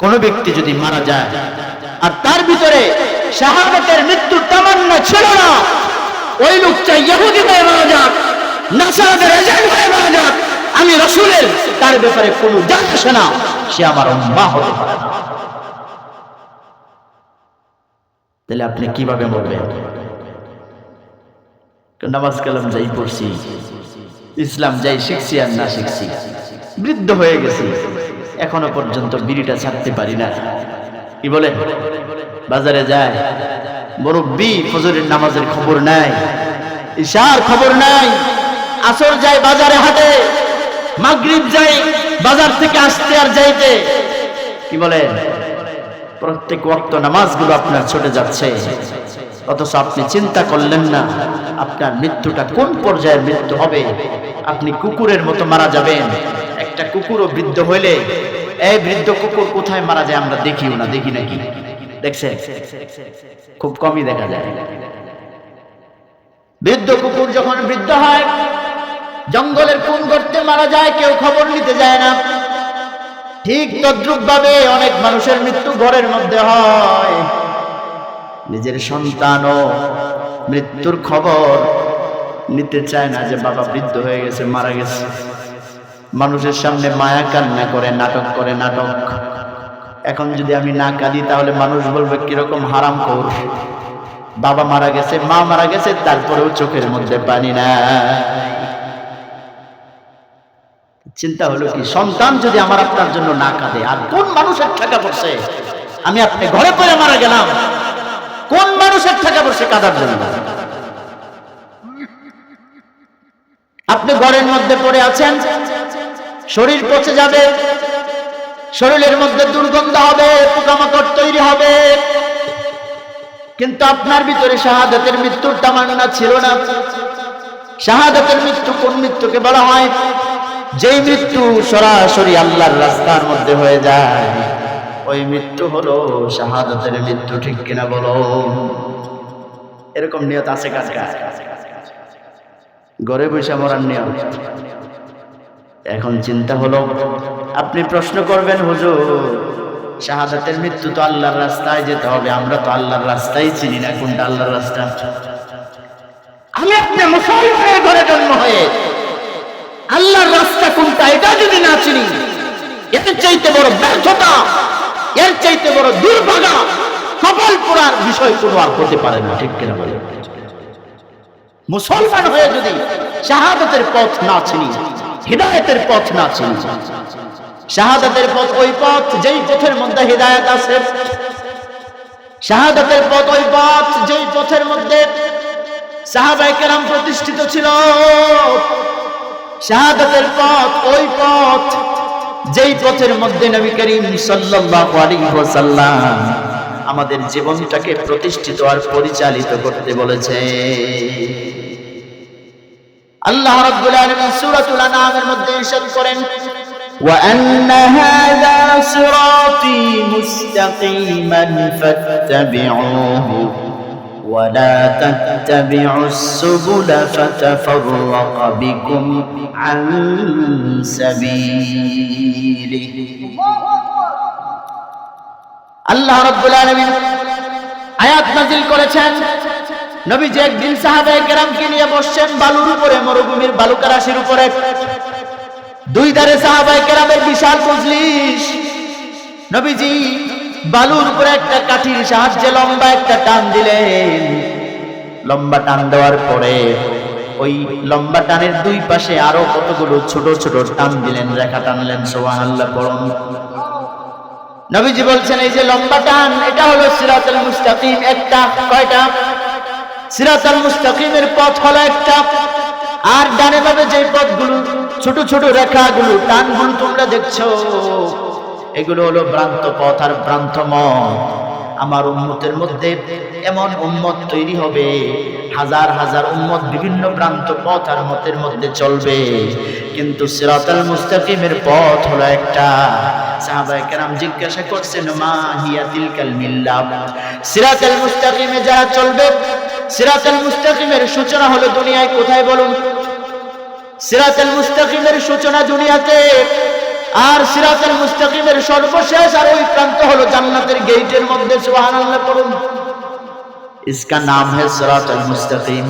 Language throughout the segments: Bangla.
কোন ব্যক্তি যদি মারা যায়, আর তার ভিতরে শাহাদাতের মৃত্যুর তামান্না ছিল না, ওই লোকটা ইহুদি হয়ে মারা যাক নাসাদের এজেন্ট হয়ে মারা যাক, আমি রসুলের, তার ব্যাপারে কোনো জান না, সে আমার মা হতে পারে তাহলে আপনি কীভাবে মরবেন? নামাজ কালাম যাই পড়ছি, ইসলাম যাই শিখছি আর না শিখছি, বৃদ্ধ হয়ে গেছি। এখনও পর্যন্ত বিড়িটা ছাড়তে পারি না। কি বলে? বাজারে যায়, মুরব্বী ফজরের নামাজের খবর নাই ঈশার খবর নাই আসর যায় বাজারে হাটে, মাগরিব যায় বাজার থেকে আসতে আর যাইতে। কি বলে? প্রত্যেক ওয়াক্ত নামাজগুলো আপনার ছুটে যাচ্ছে। অথচ আপনি চিন্তা করলেন না, আপনার মৃত্যুটা কোন পর্যায়ের মৃত্যু হবে? আপনি কুকুরের মতো মারা যাবেন। একটা কুকুরও বৃদ্ধ হইলে, এই বৃদ্ধ কুকুর কোথায় মারা যায় আমরা দেখিও না, দেখি নাকি? দেখছে খুব কমই দেখা যায়। বৃদ্ধ কুকুর যখন বৃদ্ধ হয়, জঙ্গলের কোন গর্তে মারা যায় কেউ খবর নিতে যায় না। ঠিক তদ্রুপ ভাবে অনেক মানুষের মৃত্যু ঘরের মধ্যে হয়। নিজের সন্তানও মৃত্যুর খবর নিতে চায় না যে বাবা বৃদ্ধ হয়ে গেছে, মারা গেছে। মানুষের সামনে মায়া কান্না করে, নাটক করে, নাটক। এখন যদি আমি না কাঁদি, তাহলে মানুষ বলবে, কীরকম হারাম কর। বাবা মারা গেছে, মা মারা গেছে, তারপরেও চোখের মধ্যে পানি না চিন্তা হলো কি, সন্তান যদি আমার আপনার জন্য না কাঁদে, আর কোন মানুষের টাকা পড়ছে? আমি আপনি ঘরে পড়ে মারা গেলাম। কোন মানুষের টাকা পড়ছে কাঁদার জন্য? আপনি ঘরের মধ্যে পড়ে আছেন শরীর পচে যাবে, শরীরের মধ্যে দুর্গন্ধ হবে, পোকামাকড় তৈরি হবে। কিন্তু আপনার ভিতরে শাহাদাতের মৃত্যুর তামান্না ছিল না। শাহাদাতের মৃত্যু কোন মৃত্যুকে বলা হয়? যেই মৃত্যু সরাসরি আল্লাহর রাস্তার মধ্যে হয়ে যায়। ওই মৃত্যু হলো শাহাদাতের মৃত্যু, ঠিক কিনা বলো? এরকম নিয়ত আছে কাজ কাজ ঘরে বসে মরার নিয়ম এখন চিন্তা হলো, আপনি প্রশ্ন করবেন, হুজুর, শাহাদাতের মৃত্যু তো আল্লাহর রাস্তায় যেতে হবে, আমরা তো আল্লাহর রাস্তায় চিনি না, কোনটা আল্লাহর রাস্তা? আমি আপনি মুসলমানের ঘরে জন্ম হয়ে আল্লাহর রাস্তা কোনটা, এটা যদি না চিনি, এর চাইতে বড় ব্যর্থতা, এর চাইতে বড় দুর্ভাগা কপাল পোড়ার বিষয় কোনো আর হতে পারে না, ঠিক কিনা বলে মুসলমান হয়ে যদি শাহাদতের পথ না চিনি হৃদায়তের পথ না চিনি। শাহাদাতের পথ ওই পথ যেই পথের মধ্যে হৃদায়ত আছে। শাহাদাতের পথ ওই পথ যেই পথের মধ্যে সাহাবাই কেরাম প্রতিষ্ঠিত ছিল। শাহাদাতের পথ ওই পথ যেই পথের মধ্যে নবী করিম সাল্লাল্লাহু আলাইহি ওয়াসাল্লাম আমাদের জীবনটাকে প্রতিষ্ঠিত আর পরিচালিত করতে বলেছে আল্লাহ রাব্বুল আলামিন সূরাতুল আনআমের মধ্যে ইরশাদ করেন وأن هذا صراطي مستقيما فاتبعوه ولا تتبعوا السبل فتفرق بكم عن سبيله আল্লাহ রাব্বুল আলামিন আয়াত নাযিল করেছেন নবীজি একদিন সাহাবায়ে কেরামকে নিয়ে বসছেন, বালুর উপরে, মরুভূমির বালুকারাশির উপরে। দুই ধারে সাহাবায়ে কেরামের বিশাল মজলিস। নবীজি বালুর উপরে একটা কাঠির সাহায্যে লম্বা একটা টান দিলেন। লম্বা টান দেওয়ার পরে ওই লম্বা টানের দুই পাশে আরও কতগুলো ছোট ছোট টান দিলেন, রেখা টানলেন সোহান আল্লাহ পড়ুন। নবীজি বলছেন, এই যে লম্বা টান, এটা হলো সিরাতুল মুস্তাকিম, একটা, কয়টা? সিরাতুল মুস্তাকিমের পথ হলো একটা। আর ডানে বামে যে পথগুলো, ছোট ছোট রেখাগুলো টানগুলো তোমরা দেখছ, এগুলো হলো ভ্রান্ত পথ আর ভ্রান্ত মত। আমার উম্মতের মধ্যে এমন উম্মত তৈরি হবে, হাজার হাজার উম্মত বিভিন্ন প্রান্ত পথ আর মতের মধ্যে চলবে। কিন্তু সিরাতাল মুস্তাকিমের পথ হলো একটা। সাহাবায়ে কেরাম জিজ্ঞাসা করছেন, মা হিয়া তিলকাল মিল্লাহ সিরাতাল মুস্তাকিমে যারা চলবে সিরাতাল মুস্তাকিমের সূচনা হলো দুনিয়ায়, কোথায় বলুন? সিরাতাল মুস্তাকিমের সূচনা দুনিয়াতে। আর সিরাতাল মুস্তাকিমের সর্বশেষ আর ওই প্রান্ত হলো জান্নাতের গেইটের মধ্যে, সুবহানাল্লাহ পড়ুন। इसका নাম है সিরাতাল মুস্তাকিম।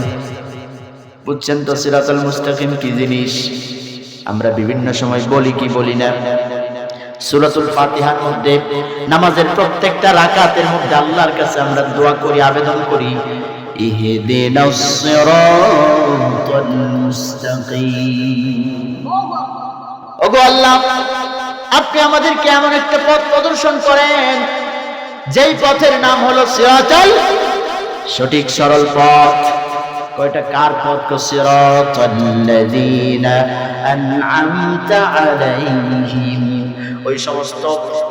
বুঝছেন তো সিরাতাল মুস্তাকিম কি জিনিস? আমরা বিভিন্ন সময় বলি কি বলি না। সুরাতুল ফাতিহার মধ্যে নামাজের প্রত্যেকটা রাকাতের মধ্যে আল্লাহর কাছে আমরা দোয়া করি, আবেদন করি। ইহদিনাস সিরাতাল মুস্তাকিম ওগো আল্লাহ, আপনি আমাদেরকে এমন একটা পথ প্রদর্শন করেন, যেই পথের নাম হলো সিরাতাল সঠিক সরল পথ। কয়টা কার পথ কো সিরাতাল্লাযীনা আন'আমতা আলাইহিম। ওই সমস্ত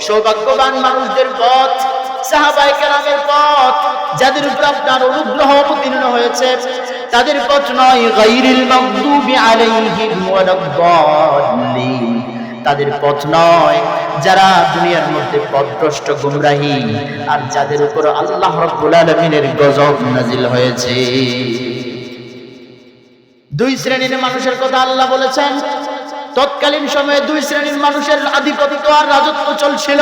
সৌভাগ্যবান মানুষদের পথ, সাহাবায়ে কেরামের পথ যাদের উপর আপনার অনুগ্রহ অবতীর্ণ হয়েছে, তাদের পথ নয়, গায়রিল মাগদুবি আলাইহিম ওয়ালাদ-দাল্লিন তাদের পথ নয়, যারা দুনিয়ার মধ্যে পথভ্রষ্ট গুমরাহী, আর যাদের উপর আল্লাহ রাব্বুল আলামিনের গজব নাজিল হয়েছে। দুই শ্রেণির মানুষের কথা আল্লাহ বলেছেন, তৎকালীন সময়ে দুই শ্রেণির মানুষের আধিপত্য আর রাজত্ব চলছিল।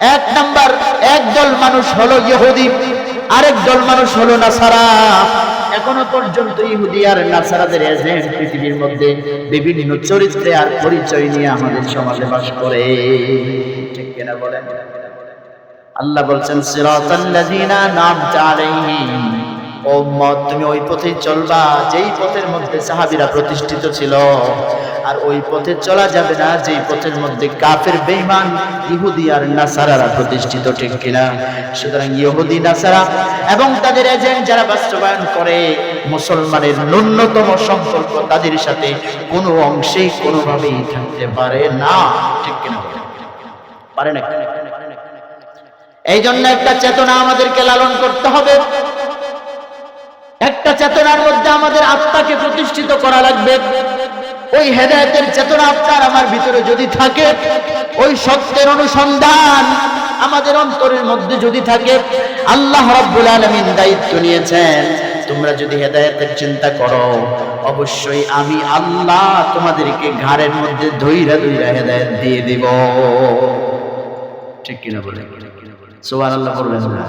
এক নাম্বার, এক দল মানুষ হলো ইহুদি, আরেক দল মানুষ হলো নাসারা। এখনও পর্যন্ত ইহুদি আর নাসারাদের এজেন্ট পৃথিবীর মধ্যে বিভিন্ন চরিত্রে আর পরিচয় নিয়ে আমাদের সমাজে বাস করে। ঠিক কিনা বলেন? আল্লাহ বলছেন সিরাতাল্লাযীনা নামতা আলাইহিম। উম্মত, তুমি ওই পথেই চলবা, যেই পথের মধ্যে সাহাবীরা প্রতিষ্ঠিত ছিল। আর ওই পথে চলা যাবে না, যেই পথের মধ্যে কাফের, বেঈমান, ইহুদি আর নাসারারা প্রতিষ্ঠিত, ঠিক কিনা? সুতরাং ইহুদি, নাসারা এবং তাদের এজেন্ট যারা বাস্তবায়ন করে, মুসলমানের ন্যূনতম সম্পর্ক তাদের সাথে কোনো অংশেই কোনোভাবেই থাকতে পারে না, ঠিক কিনা? পারে না? এই জন্য একটা চেতনা আমাদেরকে লালন করতে হবে। একটা চেতনার মধ্যে আমাদের আত্মাকে প্রতিষ্ঠিত করা লাগবে। ওই হেদায়তের চেতনা আপনার আমার ভিতরে যদি থাকে, ওই সত্যের অনুসন্ধান আমাদের অন্তরের মধ্যে যদি থাকে, আল্লাহ রাব্বুল আলামিন দায়িত্ব নিয়েছেন। তোমরা যদি হেদায়েতের চিন্তা করো, অবশ্যই আমি আল্লাহ তোমাদেরকে ঘাড়ের মধ্যে ধইরা ধইরা হেদায়েত দিয়ে দেব। ঠিক কিনা বলে সুবহানাল্লাহ বলবেন না।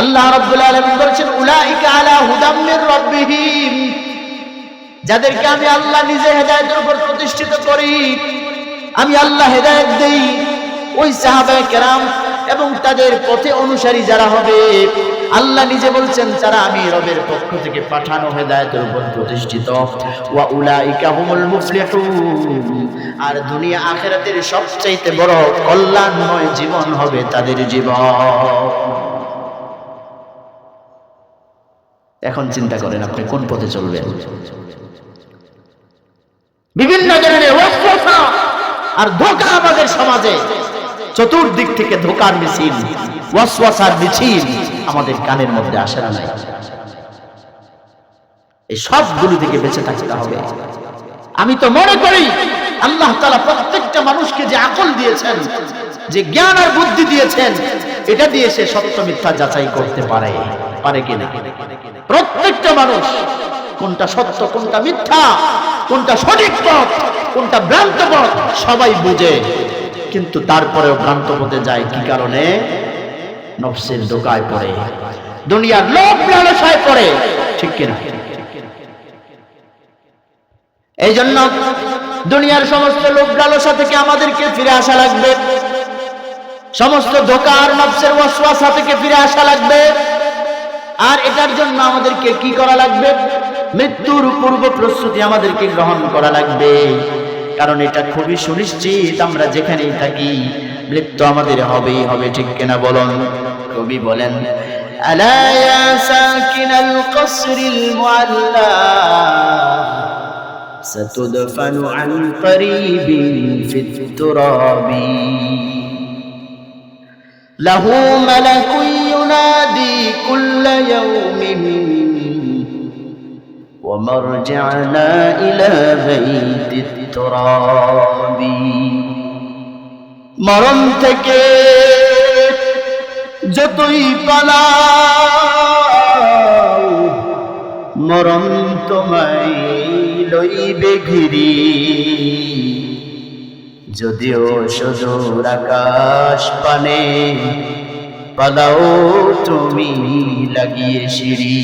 আল্লাহ রাব্বুল আলামিন বলেছেন, উলাইকা আলা হুদাম মির রাব্বিহিম। যাদেরকে আমি আল্লাহ নিজে হেদায়তের উপর প্রতিষ্ঠিত করি, আমি আল্লাহ হেদায়েত দেই। ওই সাহাবায়ে কেরাম এবং তাদের পথে অনুসারী যারা হবে, আল্লাহ নিজে বলছেন যারা আমি রবের পক্ষ থেকে পাঠানো হেদায়তের উপর প্রতিষ্ঠিত। ওয়া উলাইকা হুমুল মুফলিহুন। আর দুনিয়া আখিরাতের সবচাইতে বড় কল্যাণময় জীবন হবে তাদের জীবন। এখন চিন্তা করেন আপনি কোন পথে চলবেন? বিভিন্ন ধরনের আর ধোঁকা আমাদের সমাজে। চতুর্দিক থেকে ধোকার মিছিল ওয়াসওয়াসার মিছিল আমাদের কানের মধ্যে আসে না এই সবগুলো থেকে বেঁচে থাকতে হবে। আমি তো মনে করি আল্লাহ তালা প্রত্যেকটা মানুষকে যে আকল দিয়েছেন, যে জ্ঞান আর বুদ্ধি দিয়েছেন, এটা দিয়ে সে সত্য মিথ্যা যাচাই করতে পারে। পারে কিনা? প্রত্যেকটা মানুষ কোনটা সত্য, কোনটা মিথ্যা, কোনটা সঠিক পথ, কোনটা ভ্রান্ত পথ, সবাই বুঝে। কিন্তু তারপরেও ভ্রান্ত পথে যায় কি কারণে? নফসের দোকায় পড়ে। দুনিয়ার লোভ লালসায় পড়ে। ঠিক কিনা? এই জন্য দুনিয়ার সমস্ত লোভ লালসা থেকে আমাদেরকে ফিরে আসা লাগবে। সমস্ত ধোকার নফসের ওয়াসওয়াসা থেকে ফিরে আসা লাগবে। আর এটার জন্য আমাদেরকে কি করা লাগবে মৃত্যুর পূর্ব প্রস্তুতি আমাদেরকে গ্রহণ করা লাগবে কারণ এটা খুবই সুনিশ্চিত আমরা যেখানেই থাকি মৃত্যু আমাদের হবেই হবে ঠিক কিনা বলুন কবি বলেন ألا يا ساكن القصر المعلى ستدفن عن قريب في التراب له ملك ينادي كل يوم ومرجعنا إلى بيت التراب মরণ থেকে যতই পালাও মরণ তোমায় লইবে ঘিরি যদিও সুদূর আকাশ পানে পালাও তুমি লাগিয়ে সিঁড়ি।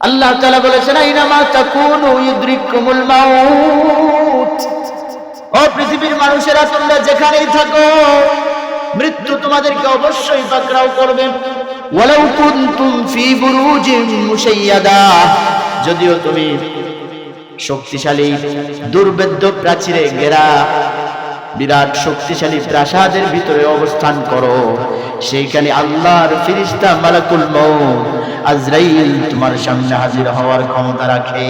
আল্লাহ বলেছেন ও পৃথিবীর মানুষেরা, তোমরা যেখানেই থাকো, মৃত্যু তোমাদেরকে অবশ্যই পাকড়াও করবে। ওয়ালাউ কুনতুম ফি বুরুজিন মুশাইয়াদা। যদিও তুমি শক্তিশালী দুর্বেদ্য প্রাচীরে ঘেরা বিরাট শক্তিশালী প্রাসাদের ভিতরে অবস্থান করো। সেইখানে আল্লাহর ফিরিস্তা মালাকুল আজরাইল তোমার সামনে হাজির হওয়ার ক্ষমতা রাখে।